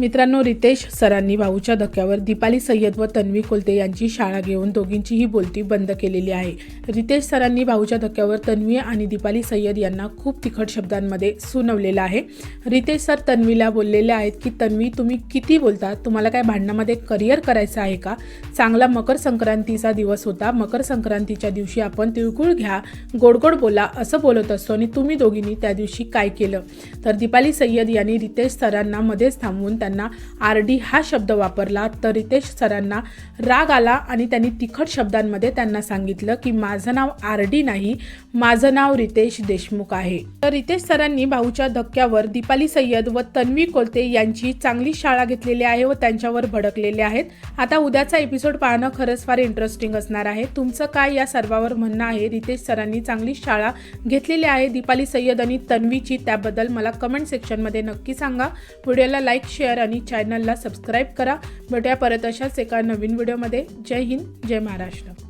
मित्रांनो रितेश सरांनी भाऊच्या धक्क्यावर दीपाली सय्यद व तन्वी कोलते यांची शाळा घेऊन दोघींचीही बोलती बंद केलेली आहे. रितेश सरांनी भाऊच्या धक्क्यावर तन्वी आणि दीपाली सय्यद यांना खूप तिखट शब्दांमध्ये सुनवलेलं आहे. रितेश सर तन्वीला बोललेले आहेत की तन्वी तुम्ही किती बोलता? तुम्हाला काय भांडणामध्ये करिअर करायचं आहे का? चांगला मकर संक्रांतीचा दिवस होता. मकर संक्रांतीच्या दिवशी आपण तिळगुळ घ्या गोड गोड बोला असं बोलत असतो आणि तुम्ही दोघींनी त्या दिवशी काय केलं? तर दीपाली सय्यद यांनी रितेश सरांना मध्येच थांबवून त्यांना आर डी हा शब्द वापरला तर रितेश सरांना राग आला आणि त्यांनी तिखट शब्दांमध्ये त्यांना सांगितलं की माझं नाव आर डी नाही माझं नाव रितेश देशमुख आहे. तर रितेश सरांनी भाऊच्या धक्क्यावर दीपाली सय्यद व तन्वी कोलते यांची चांगली शाळा घेतलेली आहे व त्यांच्यावर भडकलेले आहेत. आता उद्याचा एपिसोड पाहणं खरंच फार इंटरेस्टिंग असणार आहे. तुमचं काय या सर्वावर म्हणणं आहे? रितेश सरांनी चांगली शाळा घेतलेली आहे दीपाली सय्यद आणि तन्वीची त्याबद्दल मला कमेंट सेक्शनमध्ये नक्की सांगा. व्हिडिओला लाईक शेअर आणि चॅनलला सबस्क्राईब करा. भेटूया परत अशाच एका नवीन व्हिडिओमध्ये जय हिंद जय महाराष्ट्र.